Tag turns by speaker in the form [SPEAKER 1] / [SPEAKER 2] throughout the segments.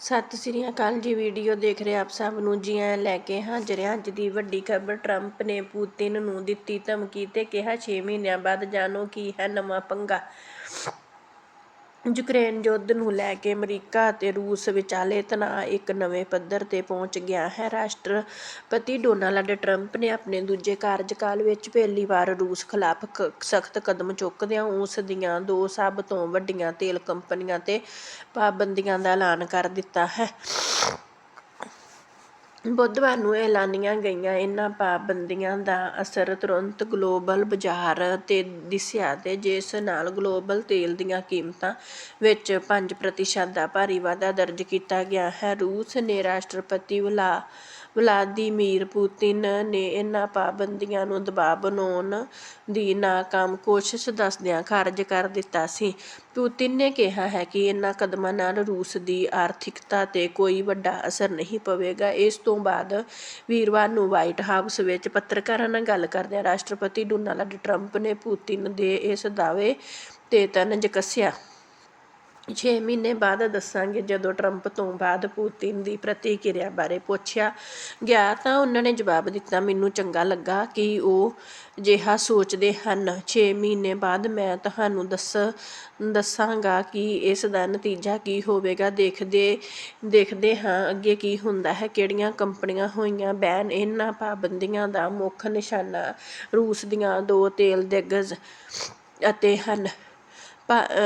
[SPEAKER 1] ਸਤਿ ਸ੍ਰੀ ਅਕਾਲ ਜੀ। ਵੀਡੀਓ ਦੇਖ ਰਹੇ ਆਪ ਸਭ ਨੂੰ ਜੀ ਆਇਆਂ ਲੈ ਕੇ ਹਾਜ਼ਰ ਹਾਂ। ਅੱਜ ਦੀ ਵੱਡੀ ਖਬਰ, ਟਰੰਪ ਨੇ ਪੁਤਿਨ ਨੂੰ ਦਿੱਤੀ ਧਮਕੀ ਤੇ ਕਿਹਾ 6 ਮਹੀਨਿਆਂ ਬਾਅਦ ਜਾਣੋ ਕੀ ਹੈ ਨਵਾਂ ਪੰਗਾ। ਯੂਕਰੇਨ ਯੁੱਧ ਨੂੰ ਲੈ ਕੇ ਅਮਰੀਕਾ ਅਤੇ ਰੂਸ ਵਿਚਾਲੇ ਤਣਾਅ ਇੱਕ ਨਵੇਂ ਪੱਧਰ ਤੇ ਪਹੁੰਚ ਗਿਆ ਹੈ। ਰਾਸ਼ਟਰਪਤੀ ਡੋਨਾਲਡ ਟਰੰਪ ਨੇ ਆਪਣੇ ਦੂਜੇ ਕਾਰਜਕਾਲ ਵਿੱਚ ਪਹਿਲੀ ਵਾਰ ਰੂਸ ਖਿਲਾਫ ਸਖਤ ਕਦਮ ਚੁੱਕਦਿਆਂ ਉਸ ਦੀਆਂ ਦੋ ਸਭ ਤੋਂ ਵੱਡੀਆਂ ਤੇਲ ਕੰਪਨੀਆਂ ਤੇ ਪਾਬੰਦੀਆਂ ਦਾ ਐਲਾਨ ਕਰ ਦਿੱਤਾ ਹੈ। ਬੁੱਧਵਾਰ ਨੂੰ ਐਲਾਨੀਆਂ ਗਈਆਂ ਇਨ੍ਹਾਂ ਪਾਬੰਦੀਆਂ ਦਾ ਅਸਰ ਤੁਰੰਤ ਗਲੋਬਲ ਬਾਜ਼ਾਰ 'ਤੇ ਦਿਸਿਆ ਅਤੇ ਜਿਸ ਨਾਲ ਗਲੋਬਲ ਤੇਲ ਦੀਆਂ ਕੀਮਤਾਂ ਵਿੱਚ ਪੰਜ ਪ੍ਰਤੀਸ਼ਤ ਦਾ ਭਾਰੀ ਵਾਧਾ ਦਰਜ ਕੀਤਾ ਗਿਆ ਹੈ। ਰੂਸ ਨੇ ਰਾਸ਼ਟਰਪਤੀ ਵਲਾ ਵਲਾਦੀਮੀਰ ਪੁਤਿਨ ਨੇ ਇਨ੍ਹਾਂ ਪਾਬੰਦੀਆਂ ਨੂੰ ਦਬਾਅ ਬਣਾਉਣ ਦੀ ਨਾਕਾਮ ਕੋਸ਼ਿਸ਼ ਦੱਸਦਿਆਂ ਖਾਰਜ ਕਰ ਦਿੱਤਾ ਸੀ। ਪੁਤਿਨ ਨੇ ਕਿਹਾ ਹੈ ਕਿ ਇਨ੍ਹਾਂ ਕਦਮਾਂ ਨਾਲ ਰੂਸ ਦੀ ਆਰਥਿਕਤਾ 'ਤੇ ਕੋਈ ਵੱਡਾ ਅਸਰ ਨਹੀਂ ਪਵੇਗਾ। ਇਸ ਤੋਂ ਬਾਅਦ ਵੀਰਵਾਰ ਨੂੰ ਵਾਈਟ ਹਾਊਸ ਵਿੱਚ ਪੱਤਰਕਾਰਾਂ ਨਾਲ ਗੱਲ ਕਰਦਿਆਂ ਰਾਸ਼ਟਰਪਤੀ ਡੋਨਾਲਡ ਟਰੰਪ ਨੇ ਪੁਤਿਨ ਦੇ ਇਸ ਦਾਅਵੇ 'ਤੇ ਤੰਜ ਕੱਸਿਆ। ਛੇ ਮਹੀਨੇ ਬਾਅਦ ਦੱਸਾਂਗੇ ਜਦੋਂ ਟਰੰਪ ਤੋਂ ਬਾਅਦ ਪੁਤਿਨ ਦੀ ਪ੍ਰਤੀਕਿਰਿਆ ਬਾਰੇ ਪੁੱਛਿਆ ਗਿਆ ਤਾਂ ਉਹਨਾਂ ਨੇ ਜਵਾਬ ਦਿੱਤਾ, ਮੈਨੂੰ ਚੰਗਾ ਲੱਗਾ ਕਿ ਉਹ ਅਜਿਹਾ ਸੋਚਦੇ ਹਨ। 6 ਮਹੀਨੇ ਬਾਅਦ ਮੈਂ ਤੁਹਾਨੂੰ ਦੱਸ, ਦੱਸਾਂਗਾ ਕਿ ਇਸ ਦਾ ਨਤੀਜਾ ਕੀ ਹੋਵੇਗਾ। ਦੇਖਦੇ ਦੇਖਦੇ ਹਾਂ ਅੱਗੇ ਕੀ ਹੁੰਦਾ ਹੈ, ਕਿਹੜੀਆਂ ਕੰਪਨੀਆਂ ਹੋਈਆਂ ਬੈਨ ਇਹਨਾਂ ਪਾਬੰਦੀਆਂ ਦਾ ਮੁੱਖ ਨਿਸ਼ਾਨਾ ਰੂਸ ਦੀਆਂ ਦੋ ਤੇਲ ਦਿਗਜ਼ ਅਤੇ ਹਨ।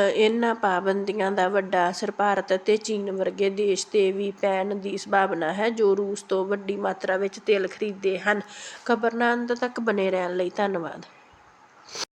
[SPEAKER 1] ਇਹਨਾਂ ਪਾਬੰਦੀਆਂ ਦਾ ਵੱਡਾ ਅਸਰ ਭਾਰਤ ਅਤੇ ਚੀਨ ਵਰਗੇ ਦੇਸ਼ 'ਤੇ ਵੀ ਪੈਣ ਦੀ ਸੰਭਾਵਨਾ ਹੈ, ਜੋ ਰੂਸ ਤੋਂ ਵੱਡੀ ਮਾਤਰਾ ਵਿੱਚ ਤੇਲ ਖਰੀਦਦੇ ਹਨ। ਖਬਰ ਨਾਲ ਅੰਤ ਤੱਕ ਬਣੇ ਰਹਿਣ ਲਈ ਧੰਨਵਾਦ।